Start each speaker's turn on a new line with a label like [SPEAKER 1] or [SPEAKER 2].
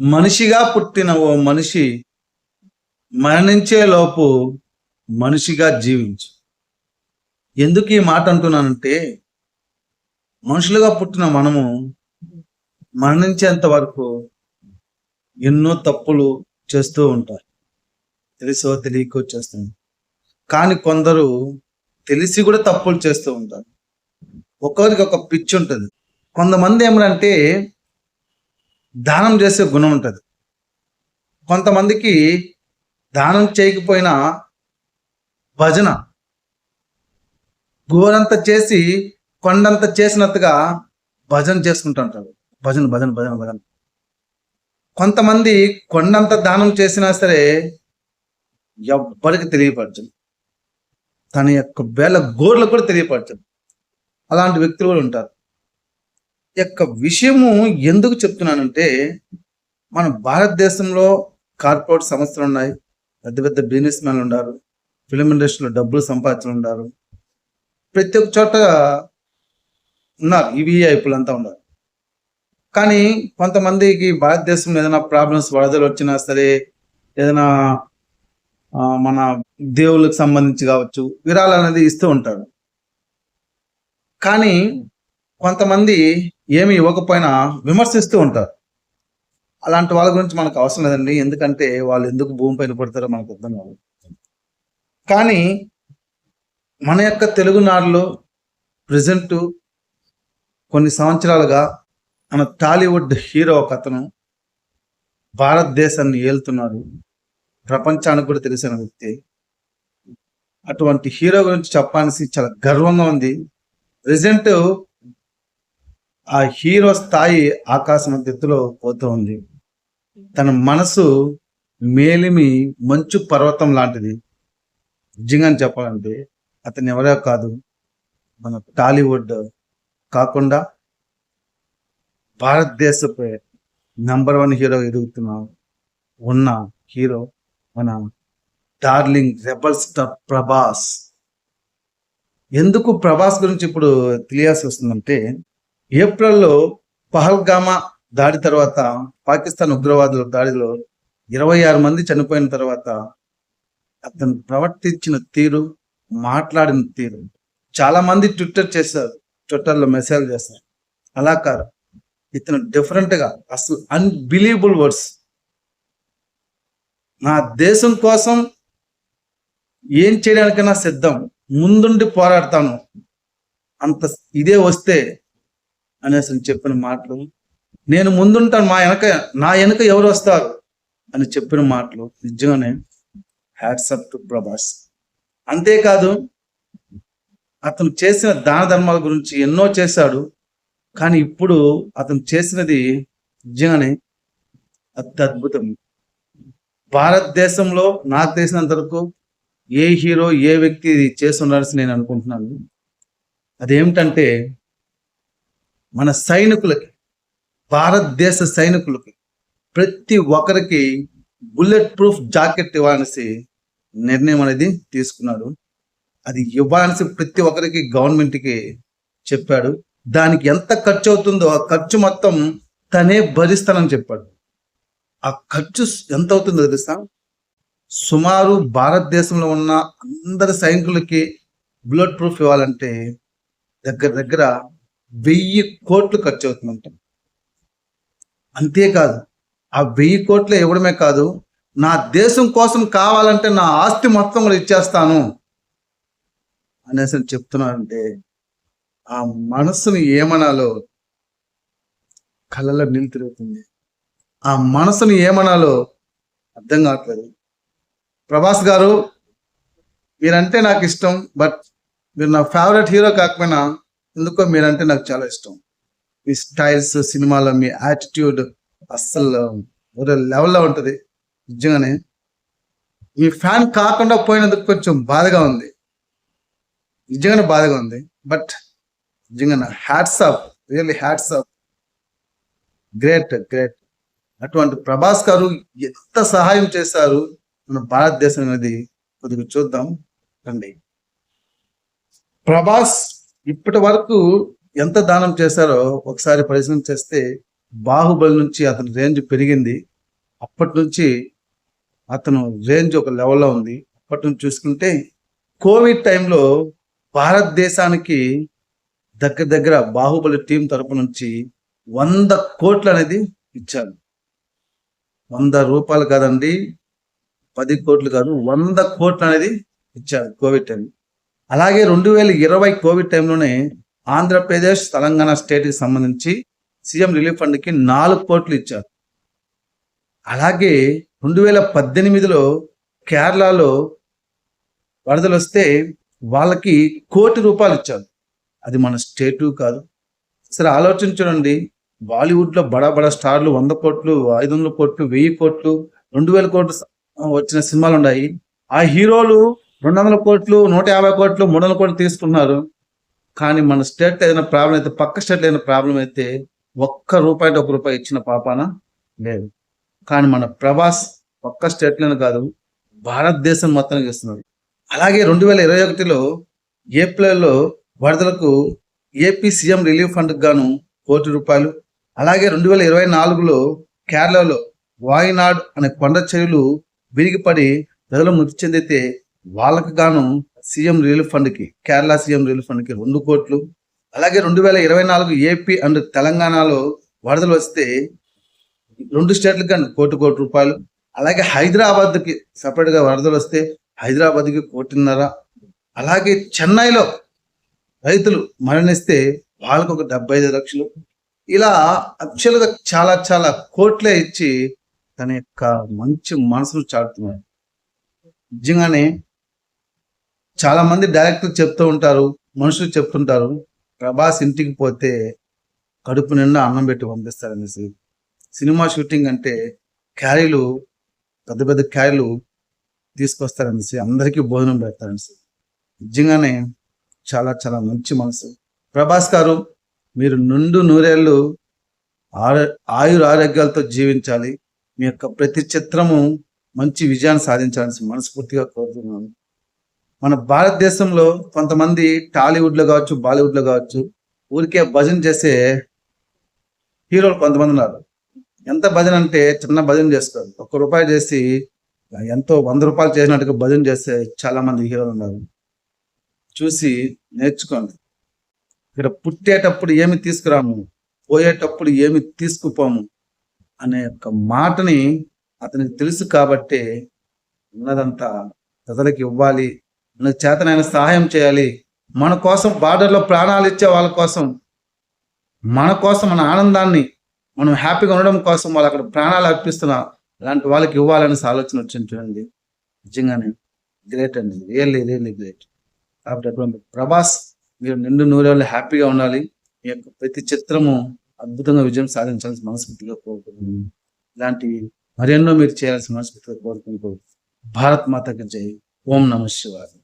[SPEAKER 1] మనిషిగా పుట్టిన ఓ మనిషి మరణించే లోపు మనిషిగా జీవించు. ఎందుకు ఈ మాట అంటున్నానంటే మనుషులుగా పుట్టిన మనము మరణించేంత వరకు ఎన్నో తప్పులు చేస్తూ ఉంటారు. తెలుసో తెలియకో చేస్తుంది కానీ కొందరు తెలిసి కూడా తప్పులు చేస్తూ ఉంటారు. ఒక్కొక్కరికి ఒక పిచ్చి ఉంటుంది కొంతమంది ఏమంటే దానం చేసే గుణం ఉంటుంది. కొంతమందికి దానం చేయకపోయినా భజన గోరంత చేసి కొండంత చేసినట్టుగా భజన చేసుకుంటుంటారు. భజన భజన భజన భజన. కొంతమంది కొండంత దానం చేసినా సరే ఎవ్వరికి తెలియపరచదు తన యొక్క వేల గోర్లకు కూడా తెలియపరచదు అలాంటి వ్యక్తులు కూడా ఉంటారు. యొక్క విషయము ఎందుకు చెప్తున్నానంటే మన భారతదేశంలో కార్పొరేట్ సంస్థలు ఉన్నాయి. పెద్ద పెద్ద బిజినెస్ మ్యాన్లు ఉన్నారు. ఫిలిం ఇండస్ట్రీలో డబ్బులు సంపాదించడం ఉన్నారు. ప్రతి ఒక్క చోట ఉన్నారు. ఈవీఐపులు అంతా ఉన్నారు. కానీ కొంతమందికి భారతదేశంలో ఏదైనా ప్రాబ్లమ్స్ వరదలు వచ్చినా సరే ఏదైనా మన దేవుళ్ళకి సంబంధించి కావచ్చు విరాళాలు అనేది ఇస్తూ ఉంటారు. కానీ కొంతమంది ఏమి ఇవ్వకపోయినా విమర్శిస్తూ ఉంటారు. అలాంటి వాళ్ళ గురించి మనకు అవసరం లేదండి. ఎందుకంటే వాళ్ళు ఎందుకు భూమి పైన పడతారో మనకు అర్థం కాదు. కానీ మన యొక్క తెలుగునాడులో ప్రజెంట్ కొన్ని సంవత్సరాలుగా మన టాలీవుడ్ హీరో ఒక అతను భారతదేశాన్ని ఏలుతున్నారు. ప్రపంచానికి కూడా తెలిసిన వ్యక్తి. అటువంటి హీరో గురించి చెప్పాల్సి చాలా గర్వంగా ఉంది. ప్రజెంట్ ఆ హీరో స్థాయి ఆకాశం ఎత్తులో పోతూ ఉంది. తన మనసు మేలిమి మంచు పర్వతం లాంటిది. నిజంగా చెప్పాలంటే అతను ఎవరో కాదు. మన టాలీవుడ్ కాకుండా భారతదేశపు నంబర్ వన్ హీరో ఎదుగుతున్న ఉన్న హీరో మన డార్లింగ్ రెబల్ స్టార్ ప్రభాస్. ఎందుకు ప్రభాస్ గురించి ఇప్పుడు తెలియాల్సి వస్తుందంటే ఏప్రిల్లో పహల్గామా దాడి తర్వాత పాకిస్తాన్ ఉగ్రవాదుల దాడిలో ఇరవై ఆరు మంది చనిపోయిన తర్వాత అతను ప్రవర్తించిన తీరు మాట్లాడిన తీరు. చాలా మంది ట్విట్టర్ చేశారు ట్విట్టర్లో మెసేజ్ చేస్తారు అలా కాదు. ఇతను డిఫరెంట్గా అసలు అన్బిలీవబుల్ వర్డ్స్ నా దేశం కోసం ఏం చేయడానికైనా సిద్ధం ముందుండి పోరాడతాను. అంత ఇదే వస్తే అనేసి చెప్పిన మాటలు నేను ముందుంటాను మా వెనక నా వెనక ఎవరు వస్తారు? అని చెప్పిన మాటలు నిజంగానే హ్యాట్సప్ టు ప్రభాస్. అంతేకాదు అతను చేసిన దాన ధర్మాల గురించి ఎన్నో చేశాడు కానీ ఇప్పుడు అతను చేసినది నిజంగానే అత్యద్భుతం. భారతదేశంలో నాకు తెలిసినంత వరకు ఏ హీరో ఏ వ్యక్తి ఇది చేస్తున్నారని నేను అనుకుంటున్నాను. అదేమిటంటే మన సైనికులకి భారతదేశ సైనికులకి ప్రతి ఒక్కరికి బుల్లెట్ ప్రూఫ్ జాకెట్ ఇవ్వాలనేసి నిర్ణయం అనేది తీసుకున్నాడు. అది ఇవ్వాల్సి ప్రతి ఒక్కరికి గవర్నమెంట్కి చెప్పాడు. దానికి ఎంత ఖర్చు అవుతుందో ఆ ఖర్చు మొత్తం తనే భరిస్తానని చెప్పాడు. ఆ ఖర్చు ఎంత అవుతుందో తెలుసా? సుమారు భారతదేశంలో ఉన్న అందరి సైనికులకి బుల్లెట్ ప్రూఫ్ ఇవ్వాలంటే దగ్గర దగ్గర వెయ్యి కోట్లు ఖర్చు అవుతుందంట అంతేకాదు ఆ వెయ్యి కోట్లు ఇవ్వడమే కాదు నా దేశం కోసం కావాలంటే నా ఆస్తి మొత్తం కూడా ఇచ్చేస్తాను అనేసి చెప్తున్నారంటే ఆ మనస్సును ఏమనాలో కళ్ళలో నీళ్ళు తిరుగుతుంది. ఆ మనసుని ఏమనాలో అర్థం కావట్లేదు. ప్రభాస్ గారు మీరంటే నాకు ఇష్టం బట్ మీరు నా ఫేవరెట్ హీరో కాకపోయినా ఎందుకో మీరంటే నాకు చాలా ఇష్టం. మీ స్టైల్స్ సినిమాలో మీ యాటిట్యూడ్ అస్సలు ఒక లెవెల్లో ఉంటుంది. నిజంగానే. మీ ఫ్యాన్ కాకుండా పోయినందుకు కొంచెం బాధగా ఉంది. నిజంగానే బాధగా ఉంది. బట్ నిజంగా hats off really hats off. Great great. అటువంటి ప్రభాస్ గారు ఎంత సహాయం చేశారు మన భారతదేశం అనేది కొద్దిగా చూద్దాం. రండి. ప్రభాస్ ఇప్పటి వరకు ఎంత దానం చేశారో ఒకసారి పరిశీలన చేస్తే బాహుబలి నుంచి అతని రేంజ్ పెరిగింది. అప్పటి నుంచి అతను రేంజ్ ఒక లెవెల్లో ఉంది. అప్పటి నుంచి చూసుకుంటే కోవిడ్ టైంలో భారతదేశానికి దగ్గర దగ్గర బాహుబలి టీం తరపు నుంచి వంద కోట్లు అనేది ఇచ్చారు. వంద రూపాయలు కాదండి పది కోట్లు కాదు వంద కోట్లు అనేది ఇచ్చారు కోవిడ్ టైం అలాగే రెండు వేల ఇరవై కోవిడ్ టైంలోనే ఆంధ్రప్రదేశ్ తెలంగాణ స్టేట్కి సంబంధించి సీఎం రిలీఫ్ ఫండ్కి నాలుగు కోట్లు ఇచ్చారు. అలాగే రెండు వేల పద్దెనిమిదిలో కేరళలో వరదలు వస్తే వాళ్ళకి కోటి రూపాయలు ఇచ్చారు. అది మన స్టేటు కాదు. సరే ఆలోచించండి బాలీవుడ్లో బడా బడా స్టార్లు వంద కోట్లు ఐదు వందల కోట్లు వెయ్యి కోట్లు రెండు వేల కోట్లు వచ్చిన సినిమాలు ఉన్నాయి. ఆ హీరోలు రెండు వందల కోట్లు నూట యాభై కోట్లు మూడు వందల కోట్లు తీసుకున్నారు. కానీ మన స్టేట్ ఏదైనా ప్రాబ్లం అయితే పక్క స్టేట్ ఏదైనా ప్రాబ్లం అయితే ఒక్క రూపాయి ఒక రూపాయి ఇచ్చిన పాపాన లేదు. కానీ మన ప్రభాస్ ఒక్క స్టేట్లోనే కాదు భారతదేశం మొత్తానికి ఇస్తున్నారు అలాగే రెండు వేల ఇరవై ఒకటిలో ఏప్రిల్లో వరదలకు ఏపీ సీఎం రిలీఫ్ ఫండ్కి గాను కోటి రూపాయలు. అలాగే రెండు వేల ఇరవై నాలుగులో కేరళలో వాయినాడ్ అనే కొండ చెరువులు విరిగిపడి ప్రజలు మృతి చెందితే వాళ్ళకు గాను సీఎం రిలీఫ్ ఫండ్కి కేరళ సీఎం రిలీఫ్ ఫండ్కి రెండు కోట్లు. అలాగే రెండు వేల ఇరవై నాలుగు ఏపీ అండ్ తెలంగాణలో వరదలు వస్తే రెండు స్టేట్లకు కానీ కోటి కోటి రూపాయలు. అలాగే హైదరాబాద్కి సపరేట్గా వరదలు వస్తే హైదరాబాద్కి కోటిన్నర. అలాగే చెన్నైలో రైతులు మరణిస్తే వాళ్ళకు ఒక డెబ్బై ఐదు లక్షలు. ఇలా అక్షలుగా చాలా చాలా కోట్లే ఇచ్చి తన యొక్క మంచి మనసును చాటుతున్నాడు. నిజంగానే చాలా మంది డైరెక్టర్ చెప్తూ ఉంటారు మనుషులు చెప్తుంటారు ప్రభాస్ ఇంటికి పోతే కడుపు నిండా అన్నం పెట్టి పంపిస్తారనేసి సినిమా షూటింగ్ అంటే క్యారీలు పెద్ద పెద్ద క్యారీలు తీసుకొస్తారనేసి అందరికీ భోజనం పెడతారనేసి నిజంగానే చాలా చాలా మంచి మనసు. ప్రభాస్ గారు మీరు నుండు నూరేళ్ళు ఆర ఆయుర ఆరోగ్యాలతో జీవించాలి. మీ యొక్క ప్రతి చిత్రము మంచి విజయాన్ని సాధించాలని మనస్ఫూర్తిగా కోరుతున్నాను. మన భారతదేశంలో కొంతమంది టాలీవుడ్లో కావచ్చు బాలీవుడ్లో కావచ్చు ఊరికే భజన చేసే హీరోలు కొంతమంది ఉన్నారు. ఎంత భజన అంటే చిన్న భజన చేస్తారు ఒక్క రూపాయి చేసి ఎంతో వంద రూపాయలు చేసినట్టుగా భజన చేస్తే చాలా మంది హీరోలు ఉన్నారు. చూసి నేర్చుకోండి. ఇక్కడ పుట్టేటప్పుడు ఏమి తీసుకురాము పోయేటప్పుడు ఏమి తీసుకుపోము అనే యొక్క మాటని అతనికి తెలుసు కాబట్టే ఉన్నదంతా ప్రజలకు ఇవ్వాలి మన చేతనైన సహాయం చేయాలి. మన కోసం బార్డర్లో ప్రాణాలు ఇచ్చే వాళ్ళ కోసం మన కోసం మన ఆనందాన్ని మనం హ్యాపీగా ఉండడం కోసం వాళ్ళు అక్కడ ప్రాణాలు అర్పిస్తున్నా ఇలాంటి వాళ్ళకి ఇవ్వాలనే ఆలోచన వచ్చింది చూడండి. నిజంగానే గ్రేట్ అండి. రియల్లీ రియల్లీ గ్రేట్ కాబట్టి ప్రభాస్ మీరు నిండు నూరేళ్ళు హ్యాపీగా ఉండాలి. మీ యొక్క ప్రతి చిత్రము అద్భుతంగా విజయం సాధించాల్సి మనస్ఫూర్తిగా కోరుకుంటున్నాను. ఇలాంటి మరెన్నో మీరు చేయాల్సిన మనస్ఫూర్తిగా కోరుకుంటూ భారత్ మాతకి జై. ఓం నమ శివాయ.